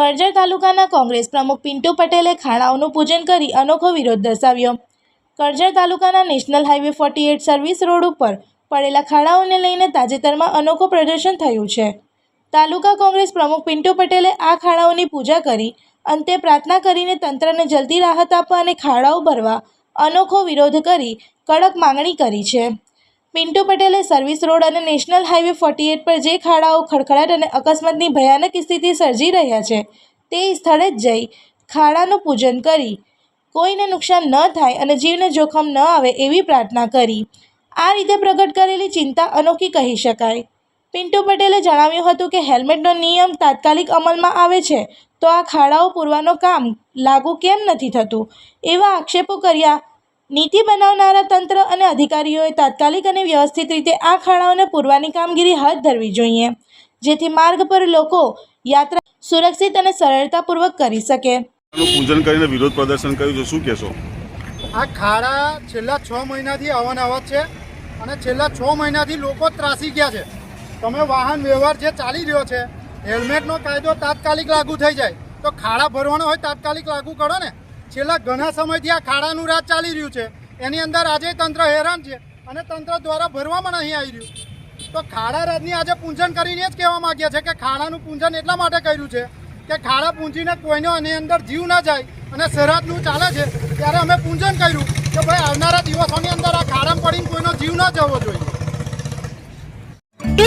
કરજણ તાલુકાના કોંગ્રેસ પ્રમુખ પિન્ટુ પટેલે ખાણાઓનું પૂજન કરી અનોખો વિરોધ દર્શાવ્યો. કરજણ તાલુકાના national highway forty eight service road ઉપર પડેલા ખાડાઓને લઈને તાજેતરમાં અનોખું પ્રદર્શન થયું છે. તાલુકા કોંગ્રેસ પ્રમુખ પિન્ટુ પટેલે આ ખાડાઓની પૂજા કરી, અંતે પ્રાર્થના કરીને તંત્રને જલ્દી રાહત આપવા અને ખાડાઓ ભરવા અનોખો વિરોધ કરી કડક માંગણી કરી છે. પિન્ટુ પટેલે સર્વિસ રોડ અને નેશનલ હાઈવે ફોર્ટી એટ પર જે ખાડાઓ ખડખડાટ અને અકસ્માતની ભયાનક સ્થિતિ સર્જી રહ્યા છે, તે સ્થળે જ જઈ ખાડાનું પૂજન કરી, કોઈને નુકસાન ન થાય અને જીવને જોખમ ન આવે એવી પ્રાર્થના કરી. આ રીતે પ્રગટ કરેલી ચિંતા અનોખી કહી શકાય. પિન્ટુ પટેલે જણાવ્યું હતું કે હેલ્મેટનો નિયમ તાત્કાલિક અમલમાં આવે છે, તો આ ખાડાઓ પૂરવાનું કામ લાગુ કેમ નથી થતું? એવા આક્ષેપો કર્યા નીતિ બનાવનારા તંત્ર અને અધિકારીઓએ તાત્કાલિક અને વ્યવસ્થિત રીતે આ ખાડાઓને પૂરવાની કામગીરી હાથ ધરવી જોઈએ જેથી માર્ગ પર લોકો યાત્રા સુરક્ષિત અને સરળતાપૂર્વક કરી શકે. પૂજન કરીને વિરોધ પ્રદર્શન કર્યું છે શું કહેશો? આ ખાડા છેલ્લા છ મહિનાથી અવાનવત છે અને છેલ્લા છ મહિનાથી લોકો ત્રાસી ગયા છે. તમે વાહન વ્યવહાર જે ચાલી રહ્યો છે હેલ્મેટનો કાયદો તાત્કાલિક લાગુ થઈ જાય. તો ખાડા ભરવાનો હોય તાત્કાલિક લાગુ કરો ને. છેલ્લા ઘણા સમયથી આ ખાડાનું રાજ ચાલી રહ્યું છે. એની અંદર આજે તંત્ર હેરાન છે અને તંત્ર દ્વારા ભરવામાં નહીં આવી રહ્યું. તો ખાડા રાજની આજે પૂંજન કરીને જ કહેવા માંગ્યા છે કે ખાડાનું પૂંજન એટલા માટે કર્યું છે કે ખાડા પૂંજીને કોઈનો એની અંદર જીવ ના જાય અને સરહદનું ચાલે છે. ત્યારે અમે પૂંજન કર્યું કે ભાઈ આવનારા દિવસોની અંદર આ ખાડામાં પડીને કોઈનો જીવ ન જવો જોઈએ.